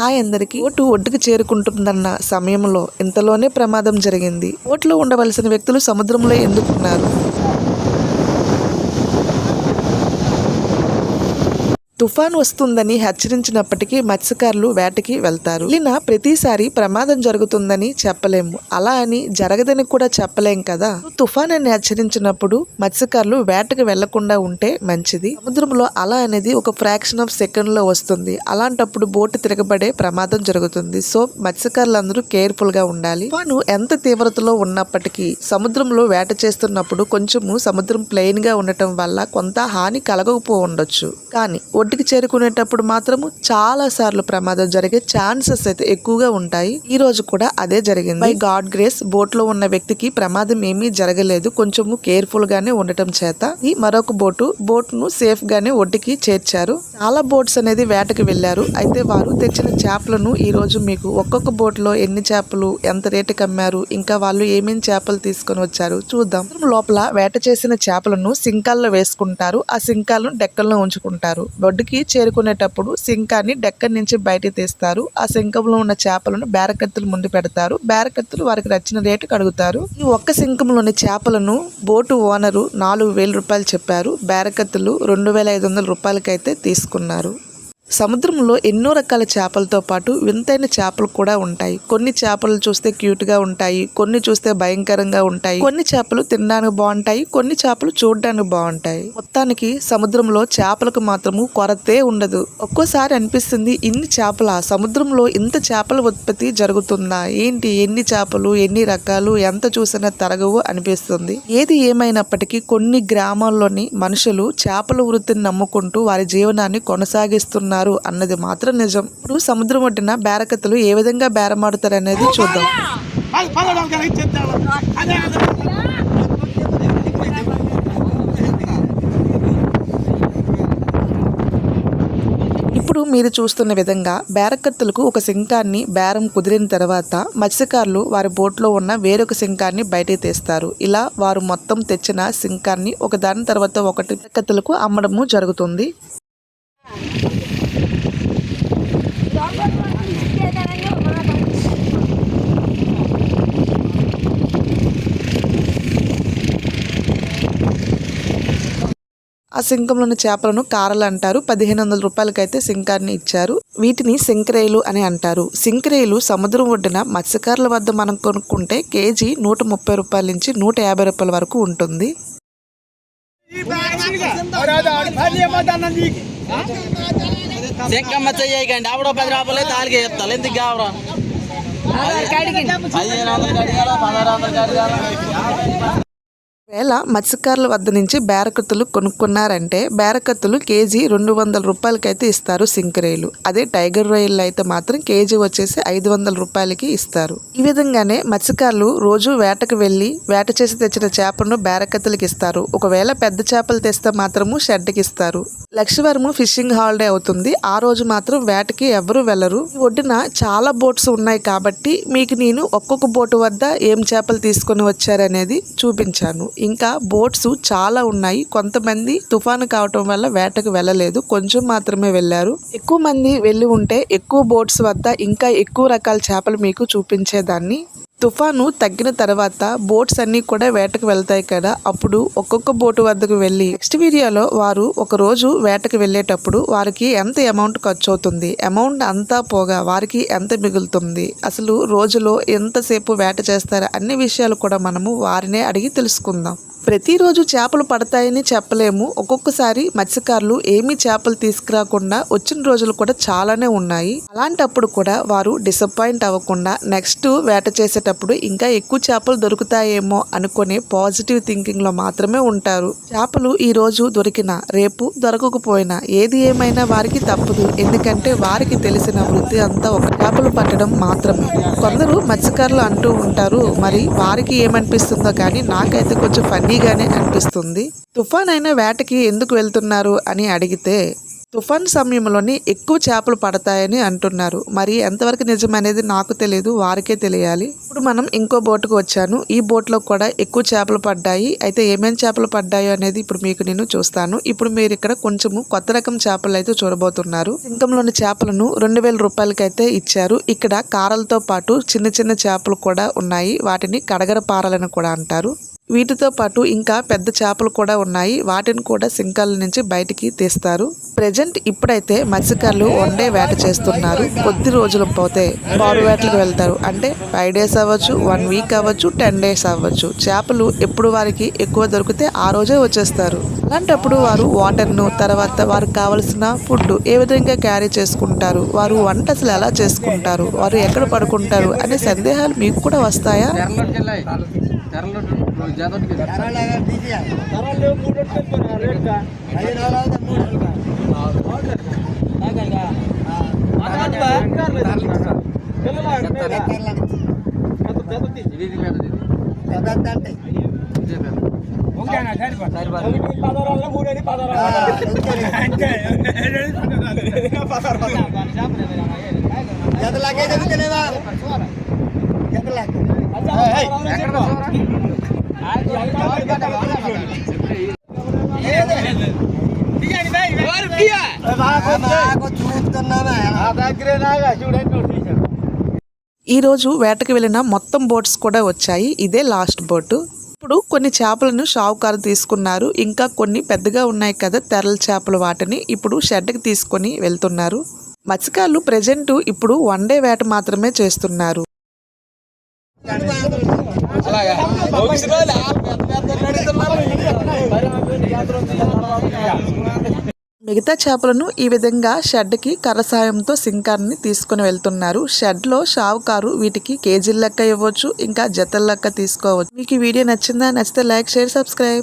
Hi అందరికీ. Vote ఒడ్డుకు చేరుకుంటుందన్న సమయంలో ఇంతలోనే ప్రమాదం జరిగింది. ఓట్లో ఉండవలసిన వ్యక్తులు సముద్రంలో ఎందుకున్నారు? తుఫాన్ వస్తుందని హెచ్చరించినప్పటికీ మత్స్యకారులు వేటకి వెళ్తారు. ఇలా ప్రతిసారి ప్రమాదం జరుగుతుందని చెప్పలేము. అలా అని జరగదని కూడా చెప్పలేం కదా? తుఫాన్ అని హెచ్చరించినప్పుడు మత్స్యకారులు వేటకి వెళ్ళకుండా ఉంటే మంచిది. సముద్రంలో అలా అనేది ఒక ఫ్రాక్షన్ ఆఫ్ సెకండ్లో వస్తుంది. అలాంటప్పుడు బోటు తిరగబడే ప్రమాదం జరుగుతుంది. సో మత్స్యకారులందరూ కేర్ఫుల్గా ఉండాలి. తుఫాను ఎంత తీవ్రతలో ఉన్నప్పటికీ సముద్రంలో వేట చేస్తున్నప్పుడు కొంచెము సముద్రం ప్లెయిన్గా ఉండటం వల్ల కొంత హాని కలగకపో ఉండొచ్చు. కానీ ఒడ్డుకి చేరుకునేటప్పుడు మాత్రము చాలా సార్లు ప్రమాదం జరిగే ఛాన్సెస్ అయితే ఎక్కువగా ఉంటాయి. ఈ రోజు కూడా అదే జరిగింది. బై గాడ్ గ్రేస్ బోట్లో ఉన్న వ్యక్తికి ప్రమాదం ఏమీ జరగలేదు. కొంచెము కేర్ఫుల్ గానే ఉండటం చేత ఈ మరొక బోటు బోట్ను సేఫ్ గానే ఒడ్డుకి చేర్చారు. చాలా బోట్స్ అనేది వేటకి వెళ్ళారు అయితే వారు తెచ్చిన చేపలను ఈ రోజు మీకు ఒక్కొక్క బోట్లో ఎన్ని చేపలు ఎంత రేటుకి అమ్మారు ఇంకా వాళ్ళు ఏమేమి చేపలు తీసుకొని వచ్చారు చూద్దాం. లోపల వేట చేసిన చేపలను సింకాల్లో వేసుకుంటారు. ఆ సింకాలను డెక్కల్లో ఉంచుకుంటారు. ఒడ్డుకి చేరుకునేటప్పుడు సింకాన్ని డెక్కన్ నుంచి బయటికి తీస్తారు. ఆ సింకంలో ఉన్న చేపలను బేరకత్తులు ముందు పెడతారు. బేరకత్తులు వారికి నచ్చిన రేటు అడుగుతారు ఈ ఒక్క సింకంలోని చేపలను బోటు ఓనరు నాలుగు వేల రూపాయలు చెప్పారు. బేరకత్తులు రెండు వేల ఐదు వందల రూపాయలకైతే తీసుకున్నారు. సముద్రంలో ఎన్నో రకాల చేపలతో పాటు వింతైన చేపలు కూడా ఉంటాయి. కొన్ని చేపలు చూస్తే క్యూట్గా ఉంటాయి కొన్ని చూస్తే భయంకరంగా ఉంటాయి. కొన్ని చేపలు తినడానికి బాగుంటాయి కొన్ని చేపలు చూడడానికి బాగుంటాయి. మొత్తానికి సముద్రంలో చేపలకు మాత్రము కొరతే ఉండదు. ఒక్కోసారి అనిపిస్తుంది ఇన్ని చేపల? సముద్రంలో ఇంత చేపల ఉత్పత్తి జరుగుతుందా? ఏంటి ఎన్ని చేపలు ఎన్ని రకాలు ఎంత చూసినా తరగవు అనిపిస్తుంది. ఏది ఏమైనప్పటికీ కొన్ని గ్రామాల్లోని మనుషులు చేపల వృత్తిని నమ్ముకుంటూ వారి జీవనాన్ని కొనసాగిస్తున్నారు. అన్నది మాత్రం నిజం. ఇప్పుడు సముద్రం ఒడ్డిన బేరకత్తులు ఏ విధంగా బేరమాడుతారు అనేది చూద్దాం. ఇప్పుడు మీరు చూస్తున్న విధంగా బేరకత్తులకు ఒక శంఖాన్ని బేరం కుదిరిన తర్వాత మత్స్యకారులు వారి బోట్లో ఉన్న వేరొక శంఖాన్ని బయటకు తీస్తారు. ఇలా వారు మొత్తం తెచ్చిన శంఖాన్ని ఒక దాని తర్వాత ఒకటి బేరకత్తులకు అమ్మడము జరుగుతుంది. ఆ సింకంలోని చేపలను కారలు అంటారు. పదిహేను వందల రూపాయలకైతే సింకాన్ని ఇచ్చారు. వీటిని సింకరేలు అని అంటారు. సింకరేలు సముద్రం ఒడ్డున మత్స్యకారుల వద్ద మనం కొనుక్కుంటే కేజీ నూట ముప్పై రూపాయల నుంచి నూట యాభై రూపాయల వరకు ఉంటుంది. శంకమ్మ చెయ్యకండి. ఆవిడ పది రూపాయలు అయితే ఆలిగే చెప్తాను ఎందుకు కావరా? పదిహేను వందలు అడిగాల? పదహారు వందలు అడిగాల? వేళ మత్స్యకారుల వద్ద నుంచి బేరకత్తులు కొనుక్కున్నారంటే బేరకత్తులు కేజీ రెండు వందల రూపాయలకైతే ఇస్తారు సింకరేలు. అదే టైగర్ రొయ్యలు అయితే మాత్రం కేజీ వచ్చేసి ఐదు వందల రూపాయలకి ఇస్తారు. ఈ విధంగానే మత్స్యకారులు రోజు వేటకు వెళ్ళి వేట చేసి తెచ్చిన చేపను బేరకత్తులకి ఇస్తారు. ఒకవేళ పెద్ద చేపలు తెస్తే మాత్రము షెడ్కి ఇస్తారు. లక్షవరము ఫిషింగ్ హాలిడే అవుతుంది. ఆ రోజు మాత్రం వేటకి ఎవరు వెళ్ళరు. ఒడ్డున చాలా బోట్స్ ఉన్నాయి కాబట్టి మీకు నేను ఒక్కొక్క బోటు వద్ద ఏం చేపలు తీసుకొని వచ్చారనేది చూపించాను. ఇంకా బోట్స్ చాలా ఉన్నాయి. కొంతమంది తుఫాను కావటం వల్ల వేటకు వెళ్ళలేదు. కొంచెం మాత్రమే వెళ్ళారు. ఎక్కువ మంది వెళ్ళి ఉంటే ఎక్కువ బోట్స్ వద్ద ఇంకా ఎక్కువ రకాల చేపలు మీకు చూపించేదాన్ని. తుఫాను తగ్గిన తర్వాత బోట్స్ అన్ని కూడా వేటకు వెళ్తాయి కదా అప్పుడు ఒక్కొక్క బోటు వద్దకు వెళ్ళి. నెక్స్ట్ వీడియోలో వారు ఒక రోజు వేటకు వెళ్ళేటప్పుడు వారికి ఎంత అమౌంట్ ఖర్చు అవుతుంది అమౌంట్ అంతా పోగా వారికి ఎంత మిగులుతుంది? అసలు రోజులో ఎంతసేపు వేట చేస్తారు? అన్ని విషయాలు కూడా మనము వారినే అడిగి తెలుసుకుందాం. ప్రతిరోజు చేపలు పడతాయని చెప్పలేము. ఒక్కొక్కసారి మత్స్యకారులు ఏమీ చేపలు తీసుకురాకుండా వచ్చిన రోజులు కూడా చాలానే ఉన్నాయి. అలాంటప్పుడు కూడా వారు డిసప్పాయింట్ అవ్వకుండా నెక్స్ట్ వేట చేసేటప్పుడు ఇంకా ఎక్కువ చేపలు దొరుకుతాయేమో అనుకునే పాజిటివ్ థింకింగ్లో మాత్రమే ఉంటారు. చేపలు ఈ రోజు దొరికినా రేపు దొరకకపోయినా ఏది ఏమైనా వారికి తప్పదు. ఎందుకంటే వారికి తెలిసిన వృత్తి అంతా ఒక చేపలు పట్టడం మాత్రమే. కొందరు మత్స్యకారులు అంటూ ఉంటారు మరి వారికి ఏమనిపిస్తుందో? కానీ నాకైతే కొంచెం హెవీగానే అనిపిస్తుంది. తుఫాన్ అయిన వేటకి ఎందుకు వెళ్తున్నారు అని అడిగితే తుఫాన్ సమయంలోనే ఎక్కువ చేపలు పడతాయని అంటున్నారు. మరి ఎంతవరకు నిజం అనేది నాకు తెలియదు వారికే తెలియాలి. ఇప్పుడు మనం ఇంకో బోటుకు వచ్చాను. ఈ బోట్లో కూడా ఎక్కువ చేపలు పడ్డాయి. అయితే ఏమేం చేపలు పడ్డాయో అనేది ఇప్పుడు మీకు నేను చూస్తాను. ఇప్పుడు మీరు ఇక్కడ కొంచెము కొత్త రకం చేపలు అయితే చూడబోతున్నారు. సింకంలోని చేపలను రెండు వేల రూపాయలకైతే ఇచ్చారు. ఇక్కడ కారలతో పాటు చిన్న చిన్న చేపలు కూడా ఉన్నాయి. వాటిని కడగర పారలను కూడా అంటారు. వీటితో పాటు ఇంకా పెద్ద చేపలు కూడా ఉన్నాయి. వాటిని కూడా సింకాల నుంచి బయటికి తీస్తారు. ప్రజెంట్ ఇప్పుడైతే మత్స్యకారులు వన్డే వేట చేస్తున్నారు. కొద్ది రోజులు పోతే బారు వేటలకు వెళ్తారు. అంటే ఫైవ్ డేస్ అవ్వచ్చు వన్ వీక్ అవ్వచ్చు టెన్ డేస్ అవ్వచ్చు. చేపలు ఎప్పుడు వారికి ఎక్కువ దొరికితే ఆ రోజే వచ్చేస్తారు. అలాంటప్పుడు వారు వాటర్ను తర్వాత వారికి కావలసిన ఫుడ్ ఏ విధంగా క్యారీ చేసుకుంటారు? వారు వంట అసలు ఎలా చేసుకుంటారు? వారు ఎక్కడ పడుకుంటారు? అనే సందేహాలు మీకు కూడా వస్తాయా? తెరలోకి వెళ్ళాయి తెరలోకి జాతోటికి ఈరోజు వేటకు వెళ్ళిన మొత్తం బోట్స్ కూడా వచ్చాయి. ఇదే లాస్ట్ బోటు. ఇప్పుడు కొన్ని చేపలను షావుకారు తీసుకున్నారు. ఇంకా కొన్ని పెద్దగా ఉన్నాయి కదా తెరల చేపలు వాటిని ఇప్పుడు షెడ్కి తీసుకొని వెళ్తున్నారు. మత్స్యకారులు ప్రజెంట్ ఇప్పుడు వన్ డే వేట మాత్రమే చేస్తున్నారు. మిగతా చేపలను ఈ విధంగా షెడ్కి కర్ర సాయంతో సింకార్ని తీసుకుని వెళ్తున్నారు షెడ్లో షావుకారు వీటికి కేజీల లెక్క ఇవ్వచ్చు ఇంకా జతల లెక్క తీసుకోవచ్చు మీకు ఈ వీడియో నచ్చిందా నచ్చితే లైక్ షేర్ సబ్స్క్రైబ్